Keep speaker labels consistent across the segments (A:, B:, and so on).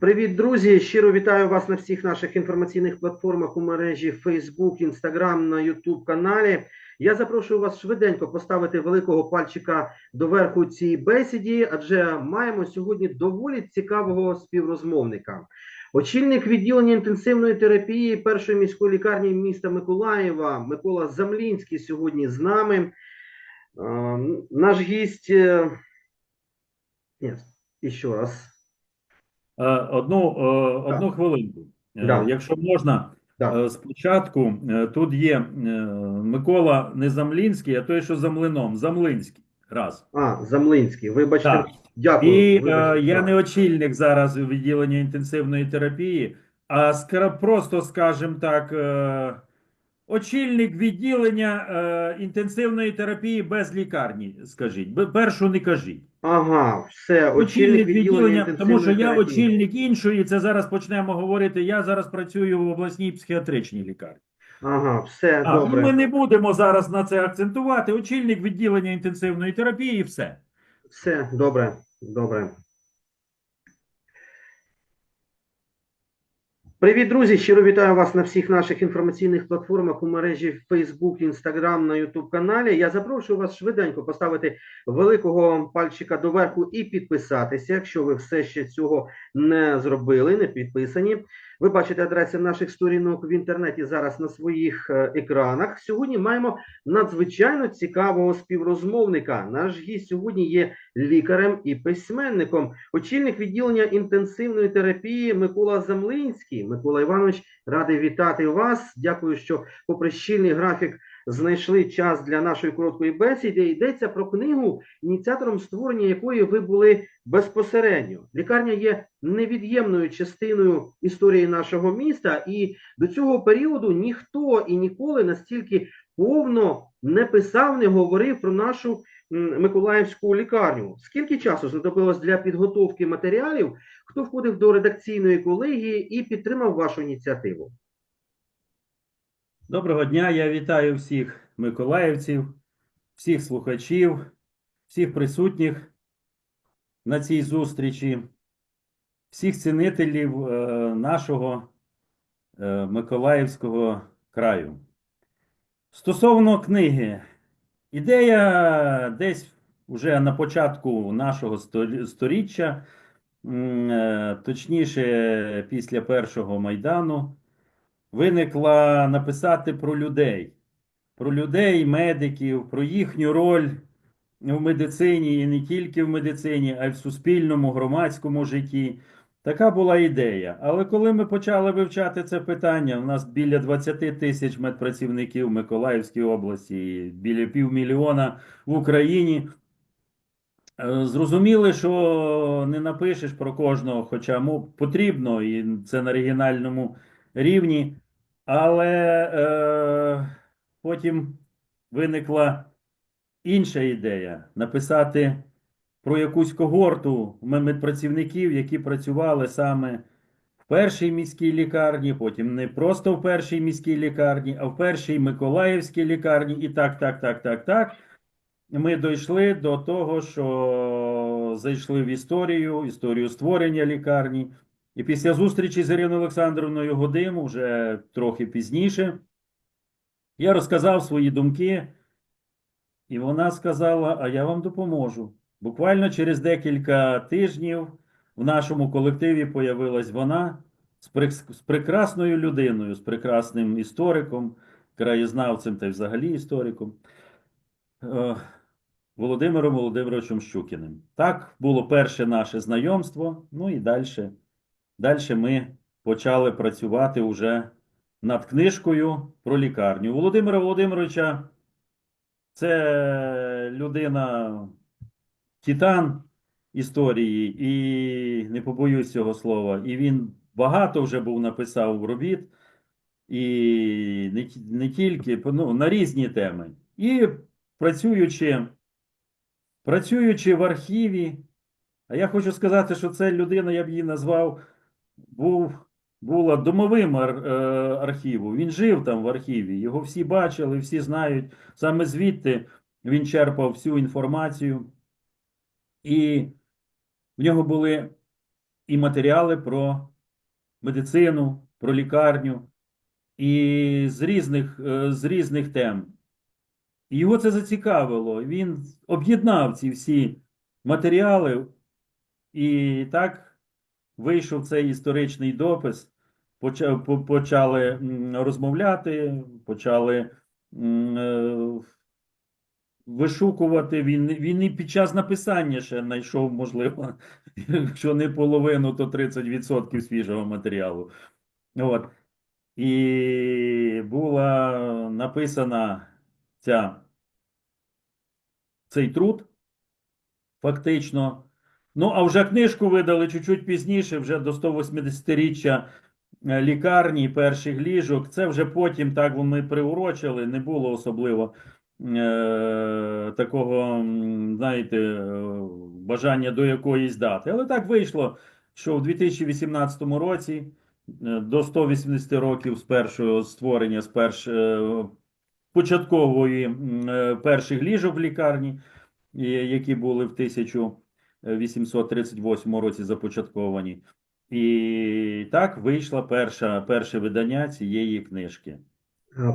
A: Привіт, друзі! Щиро вітаю вас на всіх наших інформаційних платформах у мережі Facebook, Instagram, на YouTube каналі. Я запрошую вас швиденько поставити великого пальчика доверху цій бесіді, адже маємо сьогодні доволі цікавого співрозмовника. Очільник відділення інтенсивної терапії першої міської лікарні міста Миколаєва Микола Замлінський сьогодні з нами. Е, Наш гість. е, і ще раз.
B: Е, Одну, е, хвилинку. Е,
A: Да.
B: Якщо можна,
A: Да.
B: е, спочатку е, тут є е, Микола не Замлінський, а той, що за млином, Замлинський. Раз.
A: А, Замлинський, вибачте.
B: Так.
A: Дякую.
B: І е,
A: вибачте,
B: я не очільник зараз відділення інтенсивної терапії, а просто, скажімо так, е, очільник відділення е, інтенсивної терапії без лікарні, скажіть. Першу не кажіть.
A: Ага, все,
B: Очільник відділення, тому що я
A: терапії.
B: очільник іншої, це зараз почнемо говорити. Я зараз працюю в обласній психіатричній лікарні.
A: Ага, все
B: А, ну,
A: добре.
B: ми не будемо зараз на це акцентувати. Очільник відділення інтенсивної терапії і все.
A: Все добре, добре. Привіт, друзі! Щиро вітаю вас на всіх наших інформаційних платформах у мережі Facebook, Instagram, на YouTube каналі. Я запрошую вас швиденько поставити великого пальчика доверху і підписатися, якщо ви все ще цього не зробили, не підписані. Ви бачите адреси наших сторінок в інтернеті зараз на своїх е, екранах. Сьогодні маємо надзвичайно цікавого співрозмовника. Наш гість сьогодні є лікарем і письменником, очільник відділення інтенсивної терапії Микола Замлинський. Микола Іванович, радий вітати вас. Дякую, що, попри щільний графік, знайшли час для нашої короткої бесіди. Йдеться про книгу, ініціатором створення якої ви були безпосередньо. Лікарня є невід'ємною частиною історії нашого міста, і до цього періоду ніхто і ніколи настільки повно не писав, не говорив про нашу Миколаївську лікарню. Скільки часу знадобилось для підготовки матеріалів? Хто входив до редакційної колегії і підтримав вашу ініціативу?
B: Доброго дня, я вітаю всіх миколаївців, всіх слухачів, всіх присутніх на цій зустрічі, всіх цінителів е, нашого е, Миколаївського краю. Стосовно книги, ідея десь вже на початку нашого сторіччя, е, точніше, після першого Майдану, виникла написати про людей, про людей, медиків, про їхню роль в медицині і не тільки в медицині, а й в суспільному, громадському житті. Така була ідея. Але коли ми почали вивчати це питання, у нас біля 20 тисяч медпрацівників в Миколаївській області, біля півмільйона в Україні. Е, Зрозуміли, що не напишеш про кожного, хоча потрібно, і це на регіональному рівні. Але е, потім виникла інша ідея написати про якусь когорту медпрацівників, які працювали саме в першій міській лікарні, потім не просто в першій міській лікарні, а в першій Миколаївській лікарні. І так, так, так, так, так. Ми дійшли до того, що зайшли в історію, історію створення лікарні. І після зустрічі з Іриною Олександровною Годим, вже трохи пізніше, я розказав свої думки, і вона сказала: А я вам допоможу. Буквально через декілька тижнів в нашому колективі появилась вона з, прек- з прекрасною людиною, з прекрасним істориком, краєзнавцем та й взагалі істориком. Е, Володимиром Володимировичем Щукіним. Так було перше наше знайомство. Ну і далі. Далі ми почали працювати уже над книжкою про лікарню. Володимира Володимировича це людина титан історії, і не побоюсь цього слова. І він багато вже був написав робіт, і не, не тільки ну, на різні теми. І працюючи, працюючи в архіві, а я хочу сказати, що це людина, я б її назвав, був, була домовим е, архіву. Він жив там в архіві, його всі бачили, всі знають. Саме звідти він черпав всю інформацію. І в нього були і матеріали про медицину, про лікарню, і з різних, е, з різних тем. І його це зацікавило. Він об'єднав ці всі матеріали, і так вийшов цей історичний допис. Почали розмовляти, почали е, вишукувати. Він, він і під час написання ще знайшов, можливо, якщо не половину, то 30% свіжого матеріалу. От. І була написана ця, цей труд, фактично. Ну, а вже книжку видали чуть-чуть пізніше, вже до 180-річчя е, лікарні, перших ліжок. Це вже потім так ми приурочили, не було особливо е, такого, знаєте, е, бажання до якоїсь дати. Але так вийшло, що в 2018 році е, до 180 років з першого створення, з перш, початкової перших ліжок в лікарні, які були в 1838 році започатковані. І так вийшло перша, перше видання цієї книжки.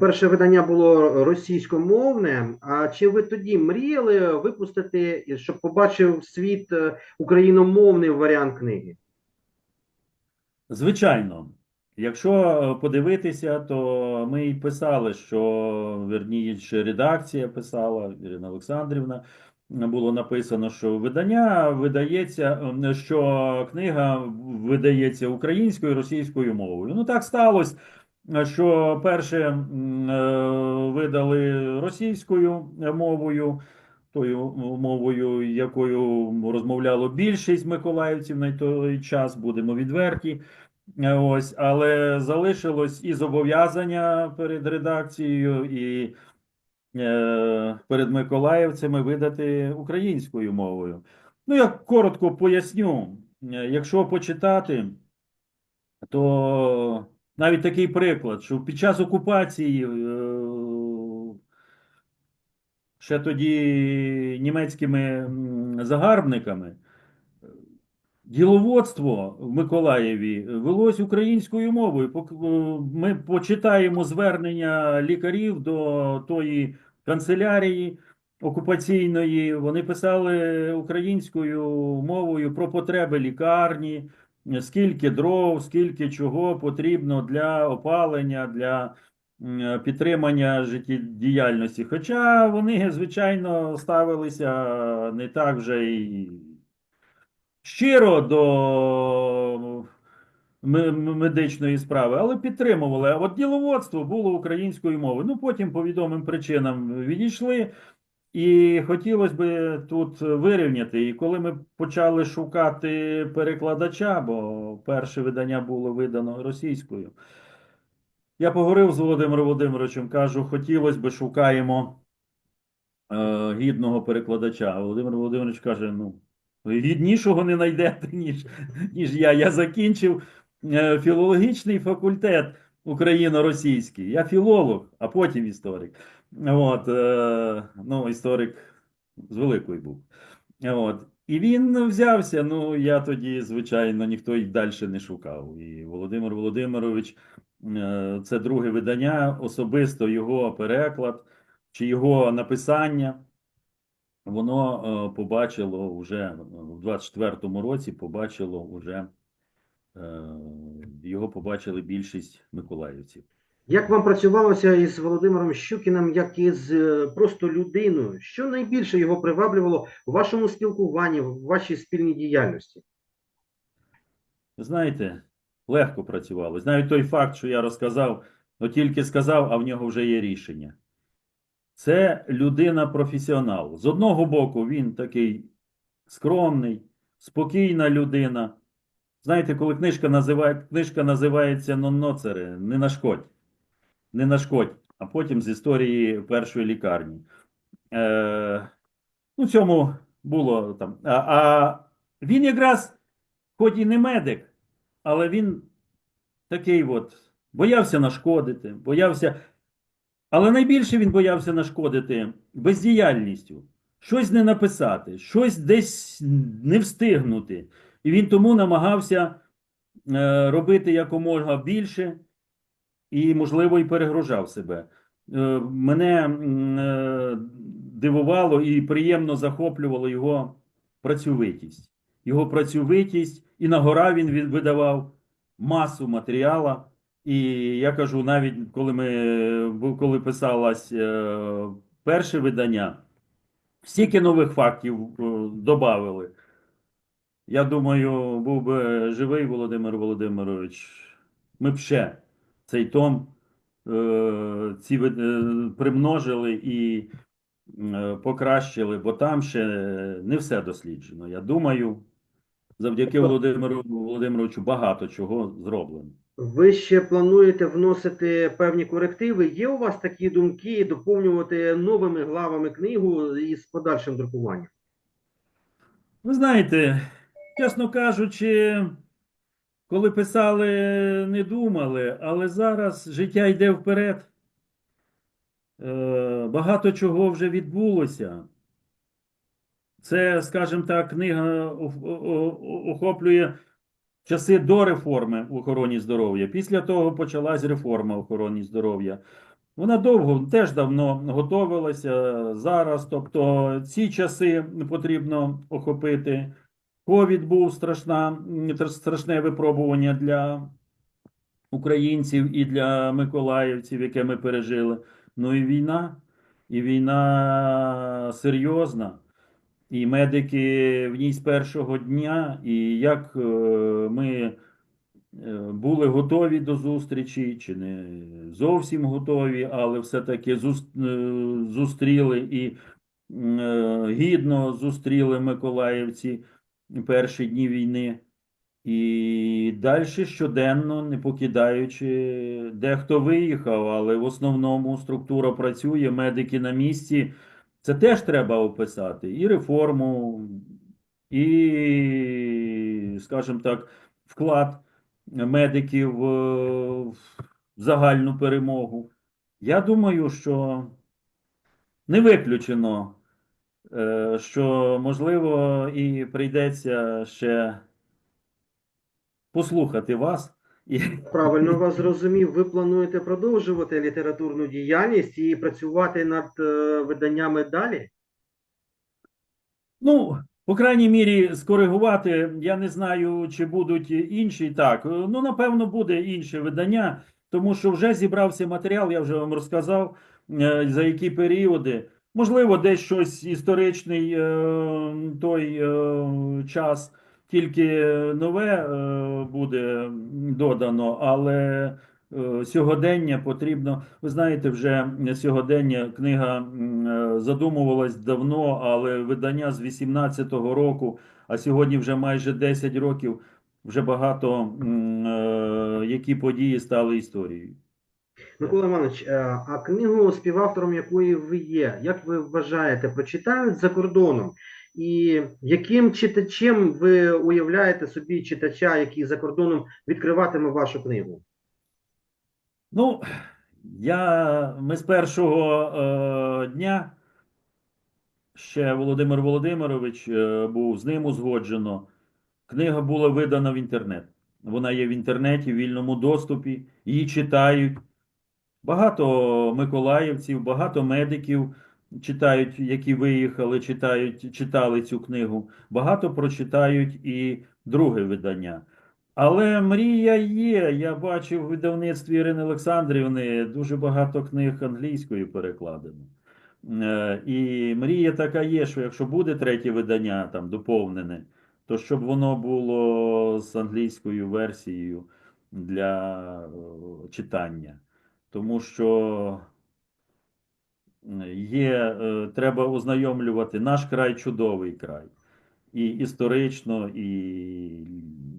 A: Перше видання було російськомовне. А чи ви тоді мріяли випустити, щоб побачив світ е, україномовний варіант книги?
B: Звичайно, якщо е, подивитися, то ми і писали, що верніше редакція писала, Ірина Олександрівна, було написано, що видання видається, що книга видається українською і російською мовою. Ну так сталося, що перше е, видали російською мовою. Тою мовою, якою розмовляло більшість миколаївців на той час, будемо відверті. Е, Ось, але залишилось і зобов'язання перед редакцією, і перед миколаївцями видати українською мовою. Ну, я коротко поясню. Е, Якщо почитати, то навіть такий приклад, що під час окупації е, ще тоді німецькими загарбниками. Діловодство в Миколаєві велось українською мовою. Е, Ми почитаємо звернення лікарів до тої канцелярії окупаційної. Вони писали українською мовою про потреби лікарні, скільки дров, скільки чого потрібно для опалення, для підтримання життєдіяльності. Хоча вони, звичайно, ставилися не так вже і щиро до медичної справи, але підтримували. А от діловодство було українською мовою. Ну, потім по відомим причинам відійшли. І хотілося б тут вирівняти. І коли ми почали шукати перекладача, бо перше видання було видано російською, я поговорив з Володимиром Володимировичем, кажу, хотілося б шукаємо е, гідного перекладача. Володимир Володимирович каже: ну, гіднішого не знайдете, ніж, ніж я. Я закінчив е, філологічний факультет україно-російський. Я філолог, а потім історик. От, е, ну, історик з великої був. От. І він взявся. Ну, я тоді, звичайно, ніхто й далі не шукав. І Володимир Володимирович, е, це друге видання, особисто його переклад чи його написання. Воно е, побачило вже в 24-му році, побачило вже е, його побачили більшість миколаївців.
A: Як вам працювалося із Володимиром Щукіним, як із е, просто людиною? Що найбільше його приваблювало у вашому спілкуванні, в вашій спільній діяльності?
B: Знаєте, легко працювалось. Навіть той факт, що я розказав, ну тільки сказав, а в нього вже є рішення. Це людина професіонал. З одного боку, він такий скромний, спокійна людина. Знаєте, коли книжка називає, книжка називається «Нонноцери», не нашкодь. Не нашкодь, а потім з історії першої лікарні. Е, ну, цьому було там. А, а він якраз, хоч і не медик, але він такий от, боявся нашкодити, боявся. Але найбільше він боявся нашкодити бездіяльністю, щось не написати, щось десь не встигнути. І він тому намагався е, робити якомога більше і, можливо, і перегружав себе. Е, Мене е, дивувало і приємно захоплювало його працьовитість. Його працьовитість, і на гора він видавав масу матеріала. І я кажу, навіть коли ми коли писалось е, перше видання, стільки нових фактів е, додавали. Я думаю, був би живий Володимир Володимирович. Ми б ще цей том е, ці примножили і покращили, бо там ще не все досліджено. Я думаю, завдяки Володимиру Володимировичу багато чого зроблено.
A: Ви ще плануєте вносити певні корективи? Є у вас такі думки доповнювати новими главами книгу із подальшим друкуванням?
B: Ви знаєте, чесно кажучи, коли писали, не думали, але зараз життя йде вперед. Е, Багато чого вже відбулося. Це, скажімо так, книга охоплює часи до реформи в охороні здоров'я. Після того почалась реформа в охороні здоров'я. Вона довго, теж давно готовилася зараз. Тобто ці часи потрібно охопити. Ковід був страшна, страшне випробування для українців і для миколаївців, яке ми пережили. Ну і війна, і війна серйозна. І медики в ній з першого дня, і як е, ми е, були готові до зустрічі, чи не зовсім готові, але все-таки е, зустріли і гідно зустріли миколаївці перші дні війни. І далі щоденно, не покидаючи, дехто виїхав, але в основному структура працює, медики на місці. Це теж треба описати. І реформу, і, скажімо так, вклад медиків е, в загальну перемогу. Я думаю, що не виключено, е, що можливо і прийдеться ще послухати вас.
A: Правильно вас зрозумів. Ви плануєте продовжувати літературну діяльність і працювати над е, виданнями далі?
B: Ну, по крайній мірі, скоригувати, я не знаю, чи будуть інші. Так, ну, напевно, буде інше видання, тому що вже зібрався матеріал, я вже вам розказав, е, за які періоди. Можливо, десь щось історичний е, той е, час, тільки нове е, буде додано, але е, сьогодення потрібно. Ви знаєте, вже сьогодення книга е, задумувалась давно, але видання з 18-го року, а сьогодні вже майже 10 років, вже багато які події стали історією.
A: Микола Іванович, а книгу, співавтором якої ви є, як ви вважаєте, прочитають за кордоном? І яким читачем ви уявляєте собі читача, який за кордоном відкриватиме вашу книгу?
B: Ну, я, ми з першого е, дня ще Володимир Володимирович е, був з ним узгоджено. Книга була видана в інтернет. Вона є в інтернеті, в вільному доступі, її читають. Багато миколаївців, багато медиків читають, які виїхали, читають, читали цю книгу. Багато прочитають і друге видання. Але мрія є. Я бачив в видавництві Ірини Олександрівни дуже багато книг англійською перекладено. Е, І мрія така є, що якщо буде третє видання там доповнене, то щоб воно було з англійською версією для е, читання. Тому що є, е, треба ознайомлювати наш край чудовий край. І історично, і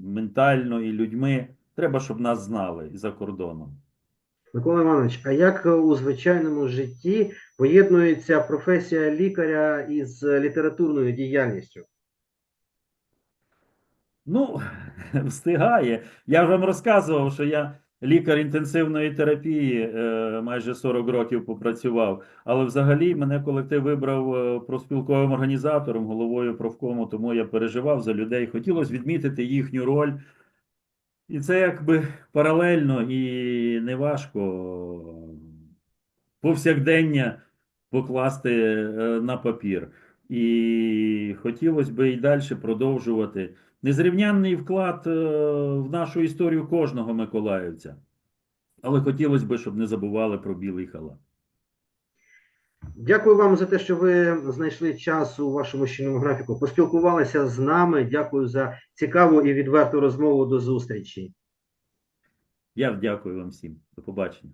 B: ментально, і людьми. Треба, щоб нас знали і за кордоном.
A: Микола Іванович, а як у звичайному житті поєднується професія лікаря із літературною діяльністю?
B: Ну, встигає. Я ж вам розказував, що я лікар інтенсивної терапії, е, майже 40 років попрацював. Але взагалі мене колектив вибрав е, профспілковим організатором, головою профкому, тому я переживав за людей. Хотілося відмітити їхню роль. І це якби паралельно і неважко повсякдення покласти е, на папір. І хотілося б і далі продовжувати. Незрівнянний вклад е, в нашу історію кожного миколаївця. Але хотілося б, щоб не забували про білий халат.
A: Дякую вам за те, що ви знайшли час у вашому щільному графіку. Поспілкувалися з нами. Дякую за цікаву і відверту розмову. До зустрічі.
B: Я дякую вам всім. До побачення.